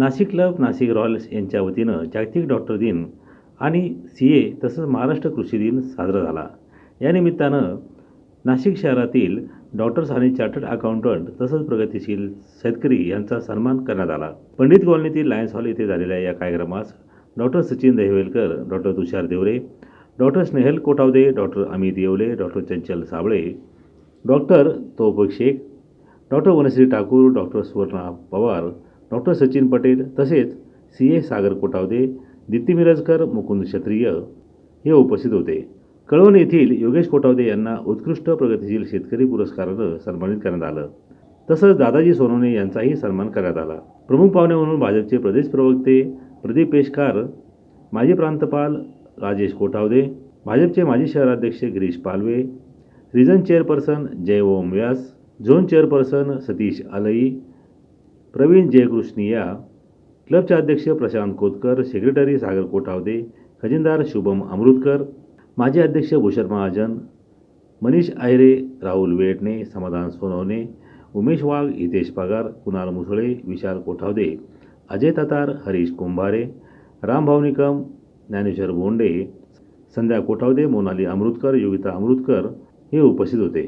Nashik club Nashik Royals यांच्या वतीनं जागतिक डॉक्टर दिन आणि सी ए तसंच महाराष्ट्र कृषी दिन साजरा झाला. या निमित्तानं नाशिक शहरातील डॉक्टर्स आणि चार्टर्ड अकाउंटंट तसंच प्रगतिशील शेतकरी यांचा सन्मान करण्यात आला. पंडित कॉलनीतील लायन्स हॉल येथे झालेल्या या कार्यक्रमास doctor Sachin Dahiwelkar doctor Tushar Deore doctor Snehal Kotawade doctor Amit Yewale doctor Chanchal Sable doctor Taufiq Shaikh doctor Vanashree Thakur doctor Suvarna Pawar doctor Sachin Patel तसेच सी ए सागर कोटावदे दित्ती मिरजकर मुकुंद क्षत्रिय हे उपस्थित होते. कळवण येथील योगेश कोटावदे यांना उत्कृष्ट प्रगतिशील शेतकरी पुरस्कारानं सन्मानित करण्यात आलं. तसंच दादाजी सोनवणे यांचाही सन्मान करण्यात आला. प्रमुख पाहुणे म्हणून भाजपचे प्रदेश प्रवक्ते प्रदीप पेशकार माजी प्रांतपाल राजेश कोटावदे भाजपचे माजी शहराध्यक्ष Girish Palve region chairperson Jay Om Vyas zone chairperson Satish Alai Pravin Jaykrishniya क्लबचे अध्यक्ष प्रशांत कोतकर सेक्रेटरी सागर कोठावदे खजिनदार शुभम अमृतकर माजी अध्यक्ष भूषण महाजन मनीष आहिरे राहुल वेटणे समाधान सोनवणे उमेश वाघ हितेश पगार कुणाल मुसळे विशाल कोठावदे अजय ततार हरीश कुंभारे रामभाऊ निकम ज्ञानेश्वर बोंडे संध्या कोठावदे मोनाली अमृतकर योगिता अमृतकर हे उपस्थित होते.